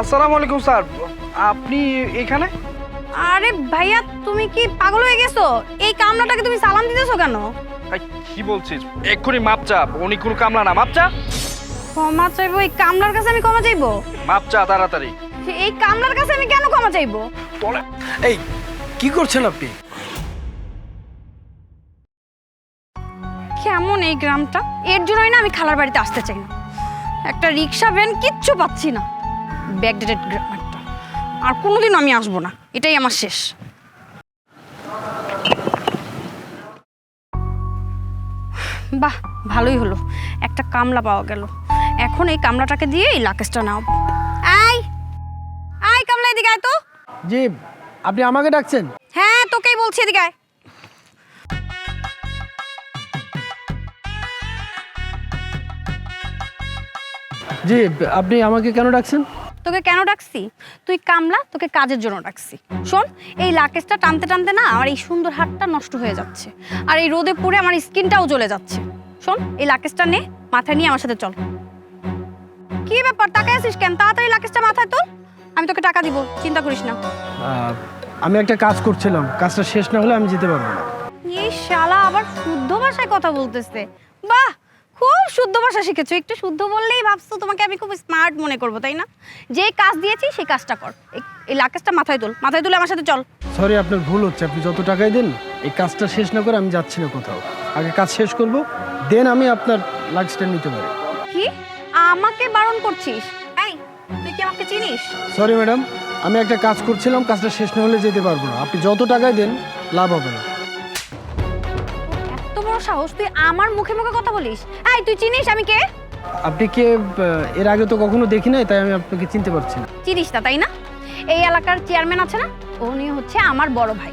আসসালামু আলাইকুম স্যার। আপনি এখানে? আরে ভাইয়া তুমি কি পাগল হয়ে গেছো? এই কামলাটাকে তুমি সালাম দিতেছো কেন? এই, কি বলছিস? এক্ষুনি মাপ চা উনি কোনো কামলা না। মাপ চা ক্ষমা চাইব এই কামলার কাছে আমি ক্ষমা চাইব? মাপ চা তাড়াতাড়ি। এই কামলার কাছে আমি কেন ক্ষমা চাইব? এই কি করছেন আপনি? কেমন এই গ্রামটা? এর জন্যই না আমি খালার বাড়িতে আসতে চাই না। একটা রিক্সা ভ্যান কিচ্ছু পাচ্ছি না। ব্যাকডেটেড গ্রাম একটা আর কোনোদিন আমি আসব না। এটাই আমার শেষ। বাহ ভালোই হলো। একটা কামলা পাওয়া গেল। এখন এই কামলাটাকে দিয়ে এই লাকেশটা নাও। আই আই কামলা এদিকে আয় তো। জি আপনি আমাকে ডাকছেন? হ্যাঁ তোকেই বলছি এদিকে আয়। জি আপনি আমাকে কেন ডাকছেন? তোকে কেন ডাকছি? তুই কামলা তোকে কাজের জন্য ডাকছি। শোন এই লাকেজটা টানতে টানতে না আমার এই সুন্দর হাতটা নষ্ট হয়ে যাচ্ছে। আর এই রোদে পুড়ে আমার স্কিনটাও জ্বলে যাচ্ছে। শোন এই লাকেজটা নে মাথায় নিয়ে আমার সাথে চল। কি ব্যাপার তাকায় আছিস কেন? তাড়াতাড়ি লাকেজটা মাথায় তোল। আমি তোকে টাকা দিব চিন্তা করিস না। আমি একটা কাজ করছিলাম। কাজটা শেষ না হলে আমি যেতে পারব না। এই শালা আবার শুদ্ধ ভাষায় কথা বলতেছে। বাহ! খুব শুদ্ধ ভাষা শিখেছো। একটু শুদ্ধ বললেই ভাবছ তোমাকে আমি খুব স্মার্ট মনে করব তাই না? যে কাজ দিয়েছি সেই কাজটা কর। এই- এই লাকেজটা মাথায় তোল মাথায় তুলে আমার সাথে চল। সরি আপনার ভুল হচ্ছে। আপনি যত টাকাই দেন এই কাজটা শেষ না করে আমি যাচ্ছি না কোথাও। আগে কাজ শেষ করব দেন আমি আপনার লাঞ্চটা নিতে পারি। কি? আমাকে বারণ করছিস? এই তুই কি আমাকে চিনিস? সরি ম্যাডাম আমি একটা কাজ করছিলাম কাজটা শেষ না হলে যেতে পারব না। আপনি যত টাকাই দেন লাভ হবে না। সাহস তুই আমার মুখে মুখে কথা বলিস? এই তুই চিনিস আমি কে? আপনি কে? আহ, এর আগে তো কখনো দেখি নাই তাই আমি আপনাকে চিনতে পারছি না। চিনিস না তাই না? এই এলাকার চেয়ারম্যান আছে না? উনি হচ্ছে আমার বড় ভাই।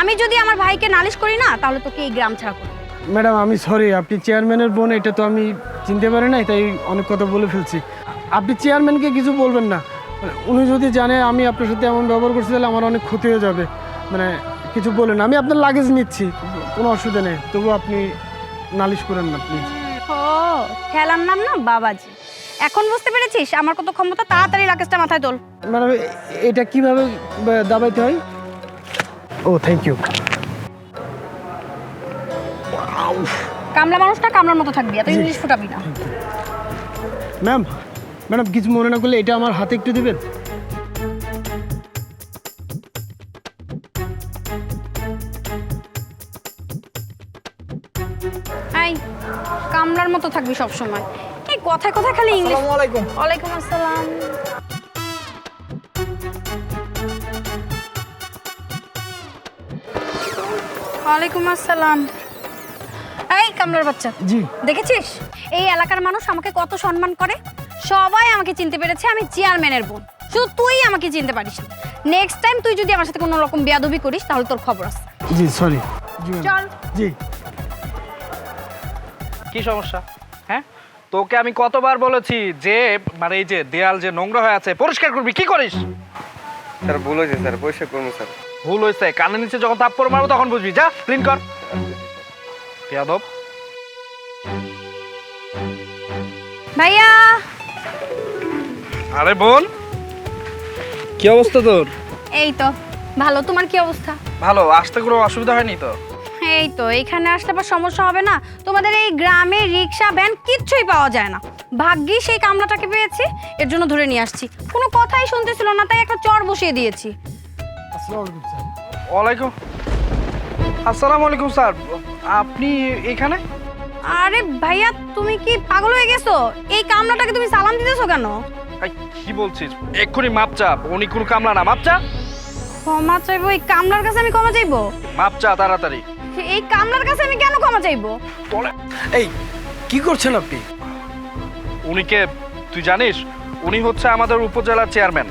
আমি যদি আমার ভাইকে নালিশ করি না তাহলে তোকে এই গ্রাম ছাড়া করব। ম্যাডাম আমি সরি আপনি চেয়ারম্যানের বোন এটা তো আমি চিনতে পারি নাই তাই অনেক কথা বলে ফেলছি। আপনি চেয়ারম্যানকে কিছু বলবেন না। মানে উনি যদি জানে আমি আপনার সাথে এমন ব্যবহার করছি তাহলে আমার অনেক ক্ষতি হয়ে যাবে। মানে কিছু বলেন আমি আপনার লাগেজ নিচ্ছি। কোনো অসুবিধা নেই তবু আপনি নালিশ করেন না প্লিজ ও খেলার নাম না বাবাজি। এখন বুঝতে পেরেছিস আমার কত ক্ষমতা তাড়াতাড়ি রাকেশটা মাথায় তোল। ম্যাডাম এটা কীভাবে দাবাইতে হয়? ও থ্যাংক ইউ কামলা মানুষটা কামলার মতো থাকবি এত ইংলিশ ফুটাবি না। ম্যাম ম্যাডাম কিছু মনে না করলে এটা আমার হাতে একটু দেবেন? থাকবি সব সময় এই কথায় কথায় খালি ইংলিশ আলাইকুম। ওয়ালাইকুম আসসালাম। ওয়ালাইকুম আসসালাম। এই কামলার বাচ্চা জি। দেখেছিস? এই এলাকার মানুষ আমাকে কত সম্মান করে। সবাই আমাকে চিনতে পেরেছে আমি চেয়ারম্যানের বোন। শুধু তুই আমাকে চিনতে পারিস নেক্সট টাইম তুই যদি আমার সাথে কোনো রকম বেয়াদবি করিস তাহলে তোর খবর আছে। জি সরি জি চল। জি। কি সমস্যা? তোকে আমি কতবার বলেছি যে মানে এই যে দেয়াল যে নোংরা হয়ে আছে পরিষ্কার করবি কি করিস? স্যার ভুল হয়েছে স্যার পরিষ্কার করব স্যার। ভুল হয়েছে। কানের নিচে যখন থাপ্পড় মারবো তখন বুঝবি। যা ক্লিন কর। ইয়াদব ভাইয়া! আরে বোন কি অবস্থা তোর? এই তো ভালো। তোমার কি অবস্থা? ভালো। আসতে কোনো অসুবিধা হয়নি তো? এই তো এখানে আসলে আবার সমস্যা হবে না? তোমাদের এই গ্রামে রিক্সা ভ্যান কিচ্ছুই পাওয়া যায় না। ভাগ্যি সেই কামলাটাকে পেয়েছি এর জন্য ধরে নিয়ে আসছি। কোনো কথাই শুনতেছিল না তাই একটা চর বসিয়ে দিয়েছি। আসসালামু আলাইকুম স্যার ওয়ালাইকুম। আসসালামু আলাইকুম স্যার। আপনি এখানে? আরে ভাইয়া তুমি কি পাগল হয়ে গেছো? এই কামলাটাকে তুমি সালাম দিতেছো কেন? কি বলছিস? এক্ষুনি মাপ চা উনি কোনো কামলা না মাপ চা ক্ষমা চাইব এই কামলার কাছে আমি ক্ষমা চাইব? মাপ চা তাড়াতাড়ি। এই কামলার কাছে আমি কেন ক্ষমা চাইব? এই কি করছেন আপনি? উনিকে তুই জানিস? উনি হচ্ছে আমাদের উপজেলার চেয়ারম্যান।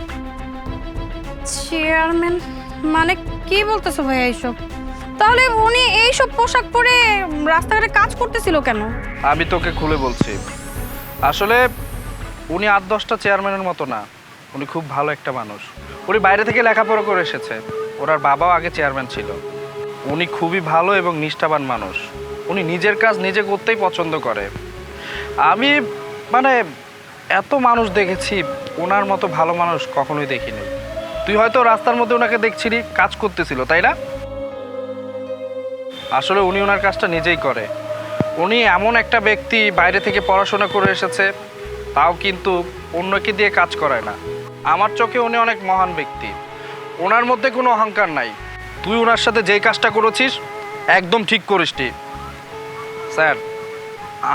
চেয়ারম্যান? মানে কি বলতেছো ভাইয়া এইসব? তাহলে উনি এইসব পোশাক পরে রাস্তাঘাটে কাজ করতেছিল কেন? আমি তোকে খুলে বলছি। আসলে উনি আট দশটা চেয়ারম্যানের মতো না। উনি খুব ভালো একটা মানুষ। উনি বাইরে থেকে লেখাপড়া করে এসেছে। ওনার বাবাও আগে চেয়ারম্যান ছিল। উনি খুবই ভালো এবং নিষ্ঠাবান মানুষ। উনি নিজের কাজ নিজে করতেই পছন্দ করে। আমি মানে এত মানুষ দেখেছি ওনার মতো ভালো মানুষ কখনোই দেখিনি। তুই হয়তো রাস্তার মধ্যে ওনাকে দেখছিলি, কাজ করতেছিল, তাই না? আসলে উনি ওনার কাজটা নিজেই করে। উনি এমন একটা ব্যক্তি, বাইরে থেকে পড়াশোনা করে এসেছে, তাও কিন্তু অন্যকে দিয়ে কাজ করায় না। আমার চোখে উনি অনেক মহান ব্যক্তি। ওনার মধ্যে কোনো অহংকার নাই। তুই ওনার সাথে যেই কাজটা করেছিস, একদম ঠিক করিসটি স্যার,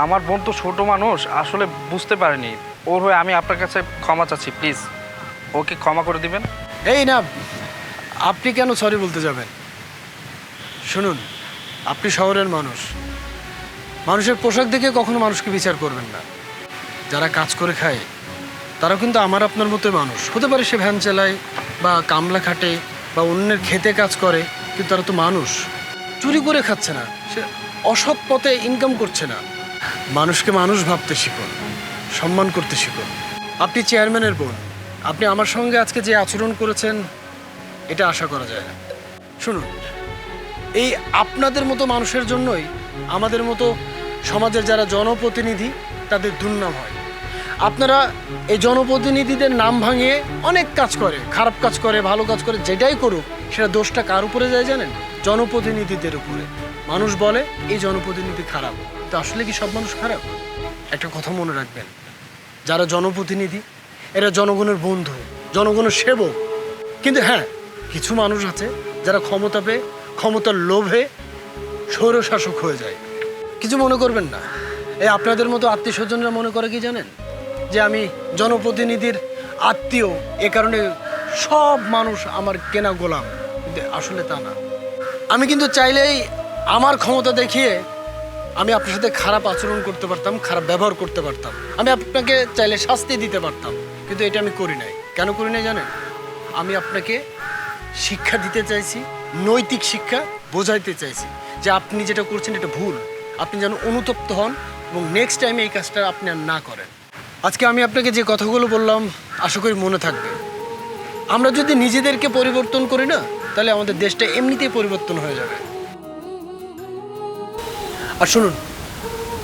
আমার বোন তো ছোট মানুষ, আসলে বুঝতে পারেনি। ওর হয়ে আমি আপনার কাছে ক্ষমা চাচ্ছি, প্লিজ। ওকে ক্ষমা করে দিবেন? এই না, আপনি কেন সরি বলতে যাবেন? শুনুন, আপনি শহরের মানুষ। মানুষের পোশাক দেখে কখনো মানুষকে বিচার করবেন না। যারা কাজ করে খায় তারা কিন্তু আমার আপনার মতোই মানুষ। হতে পারে সে ভ্যান চালায় বা কামলা খাটে বা অন্যের খেতে কাজ করে, কিন্তু তারা তো মানুষ। চুরি করে খাচ্ছে না। সে অসৎ পথে ইনকাম করছে না। মানুষকে মানুষ ভাবতে শিখুন সম্মান করতে শিখুন আপনি চেয়ারম্যানের বোন। আপনি আমার সঙ্গে আজকে যে আচরণ করেছেন, এটা আশা করা যায় না। শুনুন, এই আপনাদের মতো মানুষের জন্যই আমাদের মতো সমাজের যারা জনপ্রতিনিধি, তাদের দুর্নাম হয়। আপনারা এই জনপ্রতিনিধিদের নাম ভাঙিয়ে অনেক কাজ করে, খারাপ কাজ করে, ভালো কাজ করে, যেটাই করুক, সেটা দোষটা কার উপরে যায় জানেন? জনপ্রতিনিধিদের উপরে। মানুষ বলে, এই জনপ্রতিনিধি খারাপ। তো আসলে কি সব মানুষ খারাপ? একটা কথা মনে রাখবেন, যারা জনপ্রতিনিধি, এরা জনগণের বন্ধু, জনগণের সেবক। কিন্তু হ্যাঁ কিছু মানুষ আছে, যারা ক্ষমতা পেয়ে, ক্ষমতার লোভে স্বৈরশাসক হয়ে যায়। কিছু মনে করবেন না। এই আপনাদের মতো আত্মীয় স্বজনরা মনে করে কি জানেন? যে আমি জনপ্রতিনিধির আত্মীয়, এ কারণে সব মানুষ আমার কেনা গোলাম। আসলে তা না। আমি কিন্তু চাইলেই আমার ক্ষমতা দেখিয়ে আমি আপনার সাথে খারাপ আচরণ করতে পারতাম, খারাপ ব্যবহার করতে পারতাম। আমি আপনাকে চাইলে শাস্তি দিতে পারতাম, কিন্তু এটা আমি করি নাই। কেন করি নাই জানেন? আমি আপনাকে শিক্ষা দিতে চাইছি, নৈতিক শিক্ষা বোঝাইতে চাইছি যে আপনি যেটা করছেন এটা ভুল। আপনি যেন অনুতপ্ত হন এবং নেক্সট টাইমে এই কাজটা আপনি আর না করেন। আজকে আমি আপনাকে যে কথাগুলো বললাম আশা করি মনে থাকবে। আমরা যদি নিজেদেরকে পরিবর্তন করি না তাহলে আমাদের দেশটা এমনিতেই পরিবর্তন হয়ে যাবে। আর শুনুন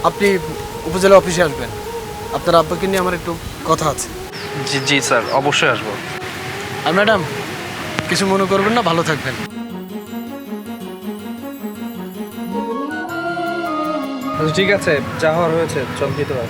আপনি উপজেলা অফিসে আসবেন। আপনার আব্বাকে নিয়ে আমার একটু কথা আছে। জি জি স্যার অবশ্যই আসব। আর ম্যাডাম কিছু মনে করবেন না ভালো থাকবেন। আচ্ছা, ঠিক আছে যা হওয়ার হয়েছে চল দিতে পার